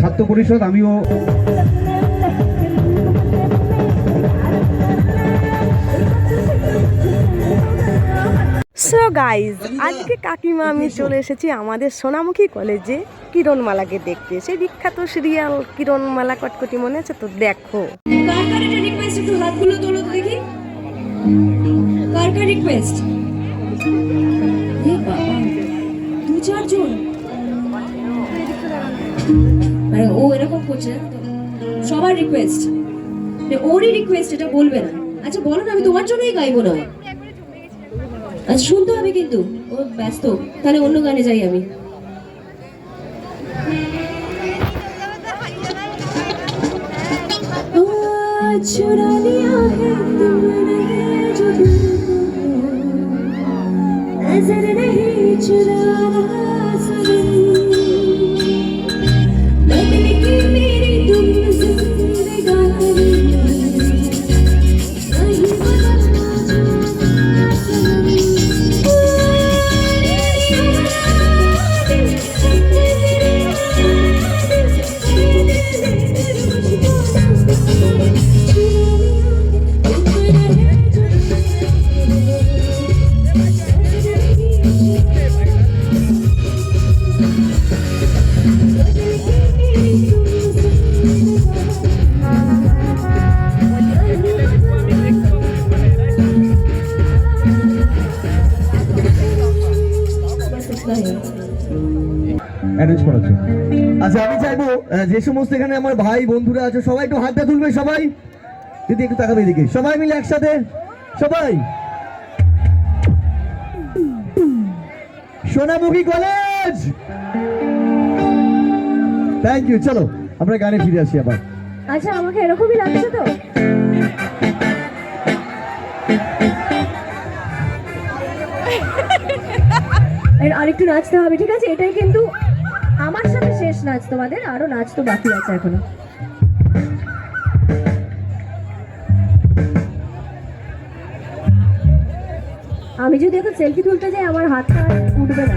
ছাত্র পরিষদ আমিও সো গাইজ আজকে কাকিমা আমি চলে এসেছি আমাদের সোনামুখী কলেজে কিরণমালাকে দেখতে। সেই বিখ্যাত সিরিয়াল কিরণমালা কটকটি মনে আছে তো? দেখো। কার কার এটা রিকোয়েস্ট একটু হাতগুলো তোলো তো দেখি। কার কার রিকোয়েস্ট দু চারজন। মানে ও এরকম করছে জানো তো? সবার রিকোয়েস্ট ওরই রিকোয়েস্ট এটা বলবে না আচ্ছা বলো না আমি তোমার জন্যই গাইবো না আচ্ছা শুনতে হবে কিন্তু ও ব্যস্ত তাহলে অন্য গানে যাই আমি आज चुरा लिया है तुमने जो दिल को नजर नहीं चुराना অ্যারেঞ্জ আচ্ছা আমি চাইব যে সমস্ত এখানে আমার ভাই বন্ধুরা আছে সবাই একটু হাতটা তুলবে সবাই। দিদি একটু তাকাবে এদিকে। সবাই মিলে একসাথে সবাই। সোনামুখী কলেজ! থ্যাংক ইউ চলো আমরা গানে ফিরে আসি আবার। আচ্ছা আমাকে এরকমই লাগছে তো? এর আরেকটু নাচতে হবে, ঠিক আছে? এটাই কিন্তু আমার সাথে শেষ নাচ তোমাদের, আরও নাচ তো বাকি আছে এখনও। আমি যদি এখন সেলফি তুলতে যাই, আমার হাতটা উঠবে না।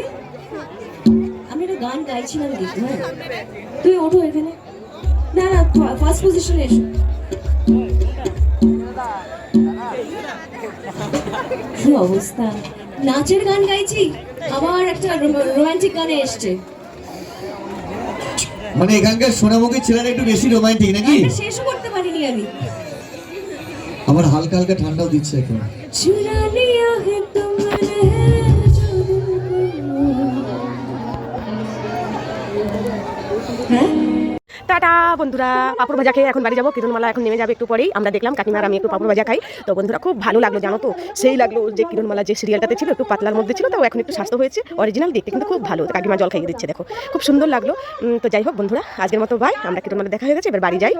গান গাইছি না দেখি হ্যাঁ। তুই ওঠো এখানে। না না ফার্স্ট পজিশনে এসো। কি অবস্থা? নাচের গান গাইছি আবার একটা রোমান্টিক গানে এসছে। মানে এখানকার সোনামুখী ছেলেরা একটু বেশি রোমান্টিক নাকি? শেষও করতে পারিনি আমি। আমার হালকা হালকা ঠান্ডাও দিচ্ছে এখন। টাটা, বন্ধুরা। পাপড় ভাজা খেয়ে এখন বাড়ি যাব। কিরণমালা এখন নেমে যাবে একটু পরেই। আমরা দেখলাম কাকিমার আমি একটু পাপড় ভাজা খাই। তো বন্ধুরা, খুব ভালো লাগল, জানো তো? সেই লাগল যে কিরণমালা যে সিরিয়ালটাতে ছিল, একটু পাতলার মধ্যে ছিল, তাও এখন একটু স্বাস্থ্য হয়েছে। অরিজিনাল দেখতে কিন্তু খুব ভালো। কাকিমা জল খাইয়ে দিচ্ছে, দেখো। খুব সুন্দর লাগল। তো যাই হোক, বন্ধুরা, আজকের মতো ভাই আমরা কিরণমালা দেখা হয়ে গেছে, এবার বাড়ি যাই।